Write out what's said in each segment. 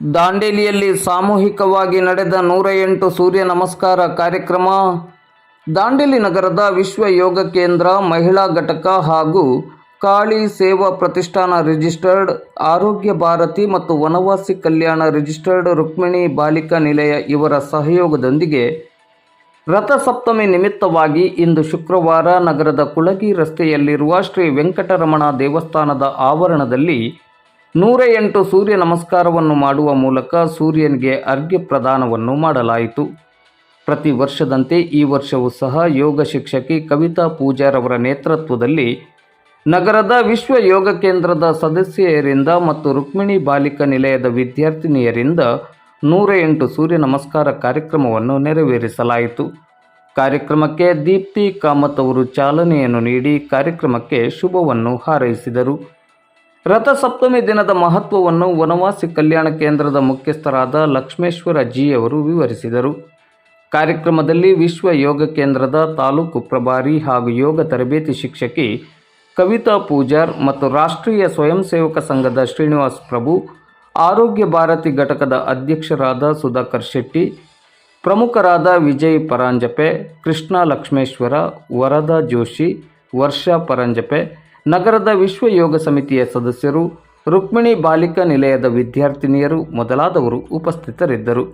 ದಾಂಡೇಲಿಯಲ್ಲಿ ಸಾಮೂಹಿಕವಾಗಿ ನಡೆದ ನೂರ ಎಂಟು ಸೂರ್ಯ ನಮಸ್ಕಾರ ಕಾರ್ಯಕ್ರಮ ದಾಂಡೇಲಿ ನಗರದ ವಿಶ್ವ ಯೋಗ ಕೇಂದ್ರ ಮಹಿಳಾ ಘಟಕ ಹಾಗೂ ಕಾಳಿ ಸೇವಾ ಪ್ರತಿಷ್ಠಾನ ರಿಜಿಸ್ಟರ್ಡ್ ಆರೋಗ್ಯ ಭಾರತಿ ಮತ್ತು ವನವಾಸಿ ಕಲ್ಯಾಣ ರಿಜಿಸ್ಟರ್ಡ್ ರುಕ್ಮಿಣಿ ಬಾಲಿಕಾ ನಿಲಯ ಇವರ ಸಹಯೋಗದೊಂದಿಗೆ ರಥಸಪ್ತಮಿ ನಿಮಿತ್ತವಾಗಿ ಇಂದು ಶುಕ್ರವಾರ ನಗರದ ಕುಳಗಿ ರಸ್ತೆಯಲ್ಲಿರುವ ಶ್ರೀ ವೆಂಕಟರಮಣ ದೇವಸ್ಥಾನದ ಆವರಣದಲ್ಲಿ ನೂರ ಎಂಟು ಸೂರ್ಯ ನಮಸ್ಕಾರವನ್ನು ಮಾಡುವ ಮೂಲಕ ಸೂರ್ಯನಿಗೆ ಅರ್ಘ್ಯ ಪ್ರದಾನವನ್ನು ಮಾಡಲಾಯಿತು. ಪ್ರತಿ ವರ್ಷದಂತೆ ಈ ವರ್ಷವೂ ಸಹ ಯೋಗ ಶಿಕ್ಷಕಿ ಕವಿತಾ ಪೂಜಾರವರ ನೇತೃತ್ವದಲ್ಲಿ ನಗರದ ವಿಶ್ವ ಯೋಗ ಕೇಂದ್ರದ ಸದಸ್ಯೆಯರಿಂದ ಮತ್ತು ರುಕ್ಮಿಣಿ ಬಾಲಿಕಾ ನಿಲಯದ ವಿದ್ಯಾರ್ಥಿನಿಯರಿಂದ ನೂರ ಎಂಟು ಸೂರ್ಯ ನಮಸ್ಕಾರ ಕಾರ್ಯಕ್ರಮವನ್ನು ನೆರವೇರಿಸಲಾಯಿತು. ಕಾರ್ಯಕ್ರಮಕ್ಕೆ ದೀಪ್ತಿ ಕಾಮತ್ ಅವರು ಚಾಲನೆಯನ್ನು ನೀಡಿ ಕಾರ್ಯಕ್ರಮಕ್ಕೆ ಶುಭವನ್ನು ಹಾರೈಸಿದರು. ರಥಸಪ್ತಮಿ ದಿನದ ಮಹತ್ವವನ್ನು ವನವಾಸಿ ಕಲ್ಯಾಣ ಕೇಂದ್ರದ ಮುಖ್ಯಸ್ಥರಾದ ಲಕ್ಷ್ಮೇಶ್ವರ ಜಿ ಅವರು ವಿವರಿಸಿದರು. ಕಾರ್ಯಕ್ರಮದಲ್ಲಿ ವಿಶ್ವ ಯೋಗ ಕೇಂದ್ರದ ತಾಲೂಕು ಪ್ರಭಾರಿ ಹಾಗೂ ಯೋಗ ತರಬೇತಿ ಶಿಕ್ಷಕಿ ಕವಿತಾ ಪೂಜಾರ್ ಮತ್ತು ರಾಷ್ಟ್ರೀಯ ಸ್ವಯಂ ಸೇವಕ ಸಂಘದ ಶ್ರೀನಿವಾಸ್ ಪ್ರಭು, ಆರೋಗ್ಯ ಭಾರತಿ ಘಟಕದ ಅಧ್ಯಕ್ಷರಾದ ಸುಧಾಕರ್ ಶೆಟ್ಟಿ, ಪ್ರಮುಖರಾದ ವಿಜಯ್ ಪರಾಂಜಪೆ, ಕೃಷ್ಣ ಲಕ್ಷ್ಮೇಶ್ವರ, ವರದಾ ಜೋಶಿ, ವರ್ಷಾ ಪರಂಜಪೆ ನಗರದ ವಿಶ್ವ ಯೋಗ ಸಮಿತಿಯ ಸದಸ್ಯರು, ರುಕ್ಮಿಣಿ ಬಾಲಿಕಾ ನಿಲಯದ ವಿದ್ಯಾರ್ಥಿನಿಯರು ಮೊದಲಾದವರು ಉಪಸ್ಥಿತರಿದ್ದರು.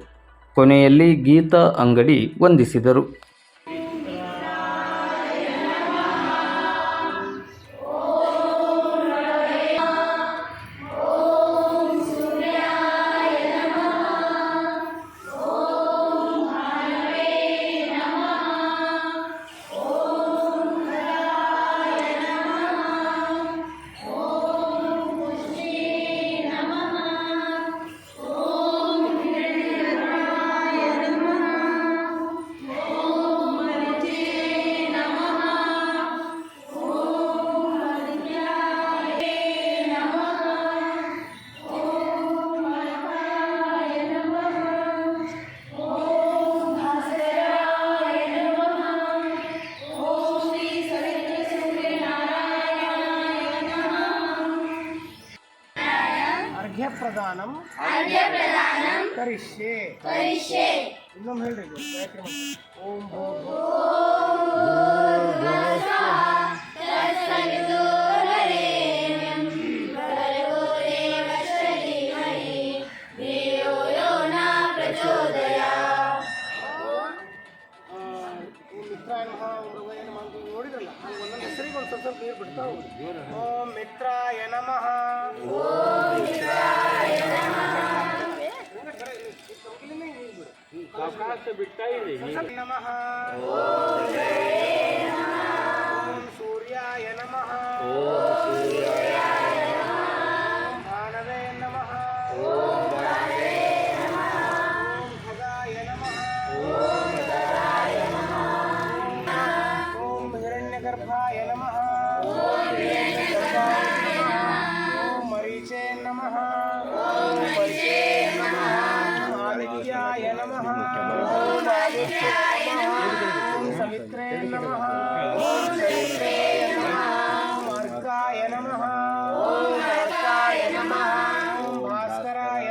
ಕೊನೆಯಲ್ಲಿ ಗೀತಾ ಅಂಗಡಿ ವಂದಿಸಿದರು. ಅರ್ಘ್ಯಪ್ರದಾನಂ ಕರಿಷ್ಯೆ ಇನ್ನೊಮ್ಮೆ ಹೇಳ್ರಿ ಓಂ ಮಂತ್ರ. ಓಂ ಭೂರ್ಭುವಃ ಆ, ಓಂ ಮಿತ್ರಾಯ ನಮಃ ಓಂ ಮಿತ್ರಾಯ ನಮಃ ಅಂತ ನೋಡಿದ್ರಲ್ಲ ಹಂಗೆ ಒಂದೊಂದು ಹೆಸರಿಗೆ ಒಂದು ಸ್ವಲ್ಪ ಸ್ವಲ್ಪ ನೀರು ಬಿಡ್ತಾ ಹೋಗ್ರಿ ಓಂ ಮಿತ್ರಾಯ ನಮಃ ನಮಃ ಓಂ ಸೂರ್ಯಾಯ ನಮಃ ಓಂ ಭಾನವೇ ನಮಃ ಓಂ ಖಗಾಯ ನಮಃ ಓಂ ಹಿರಣ್ಯಗರ್ಭಾಯ ಆದಿತ್ಯಾಯ ನಮಃ ಓಂ ಸವಿತ್ರೇ ನಮಃ ಓಂ ಸವಿತ್ರೇ ನಮಃ ಓಂ ಅರ್ಕಾಯ ನಮಃ ಓಂ ಅರ್ಕಾಯ ನಮಃ ಓಂ ಭಾಸ್ಕರಾಯ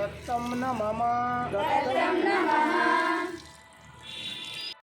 दत्तं न मम दत्तं न मम